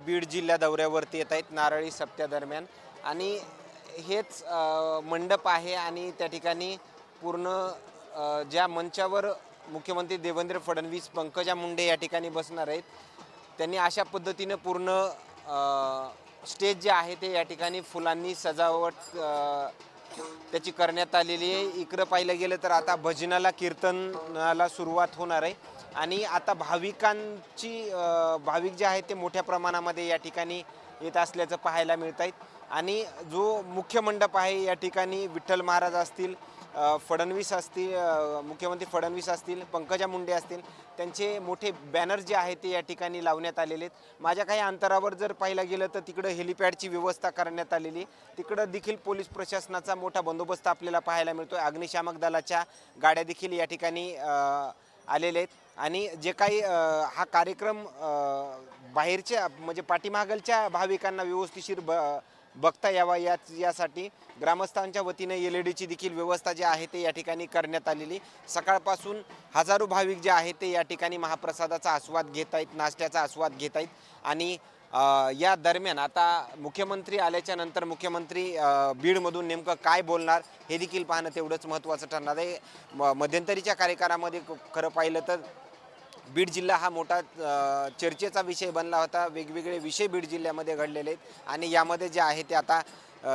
बीड जिल्हा दौऱ्यावरती येत आहेत नारळी सप्त्यादरम्यान आणि हेच मंडप आहे आणि त्या ठिकाणी पूर्ण ज्या मंचावर मुख्यमंत्री देवेंद्र फडणवीस पंकजा मुंडे या ठिकाणी बसणार आहेत त्यांनी अशा पद्धतीनं पूर्ण स्टेज जे आहे ते या ठिकाणी फुलांनी सजावट त्याची करण्यात आलेली आहे. इकडं पाहिलं गेलं तर आता भजनाला कीर्तनाला सुरुवात होणार आहे. आणि आता भाविकांची भाविक जे आहेत ते मोठ्या प्रमाणामध्ये या ठिकाणी येत असल्याचं पाहायला मिळत आहेत आणि जो मुख्य मंडप आहे या ठिकाणी विठ्ठल महाराज असतील फडणवीस असतील मुख्यमंत्री फडणवीस असतील पंकजा मुंडे असतील त्यांचे मोठे बॅनर जे आहेत ते या ठिकाणी लावण्यात आलेले आहेत. माझ्या काही अंतरावर जर पाहिलं गेलं तर तिकडं हेलिपॅडची व्यवस्था करण्यात आलेली तिकडं देखील पोलीस प्रशासनाचा मोठा बंदोबस्त आपल्याला पाहायला मिळतो अग्निशामक दलाच्या गाड्या देखील या ठिकाणी आलेले आहेत. आणि जे काही हा कार्यक्रम बाहेरच्या म्हणजे पाठीमागलच्या भाविकांना व्यवस्थिशीर ब बघता यावा या यासाठी ग्रामस्थांच्या वतीने एल ई डीची देखील व्यवस्था जी आहे ते या ठिकाणी करण्यात आलेली. सकाळपासून हजारो भाविक जे आहेत ते या ठिकाणी महाप्रसादाचा आस्वाद घेत आहेत नाश्त्याचा आस्वाद घेत आहेत आणि या दरम्यान आता मुख्यमंत्री आल्याच्यानंतर मुख्यमंत्री बीडमधून नेमकं काय बोलणार हे देखील पाहणं तेवढंच महत्त्वाचं ठरणार आहे. म- मध्यंतरीच्या कार्यकाळामध्ये खरं पाहिलं तर बीड जिल्हा हा मोठा चर्चेचा विषय बनला होता. वेगवेगळे विषय बीड जिल्ह्यामध्ये घडलेले आहेत. आणि यामध्ये जे आहे ते आता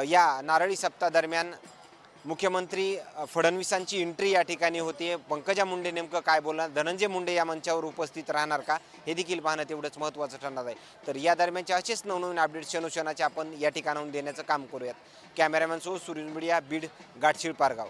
या नारळी सप्तादरम्यान मुख्यमंत्री फडणवीसांची एंट्री या ठिकाणी होती पंकजा मुंडे नेमकं काय बोलणार? धनंजय मुंडे या मंचावर उपस्थित राहणार का? हे देखील पाहणं तेवढंच महत्त्वाचं ठरणार आहे. तर या दरम्यानचे असेच नवनवीन अपडेट्स शनुशनाचे आपण या ठिकाणाहून देण्याचं काम करूयात. Cameraman so Suresh media Beed Gadshil Pargaon.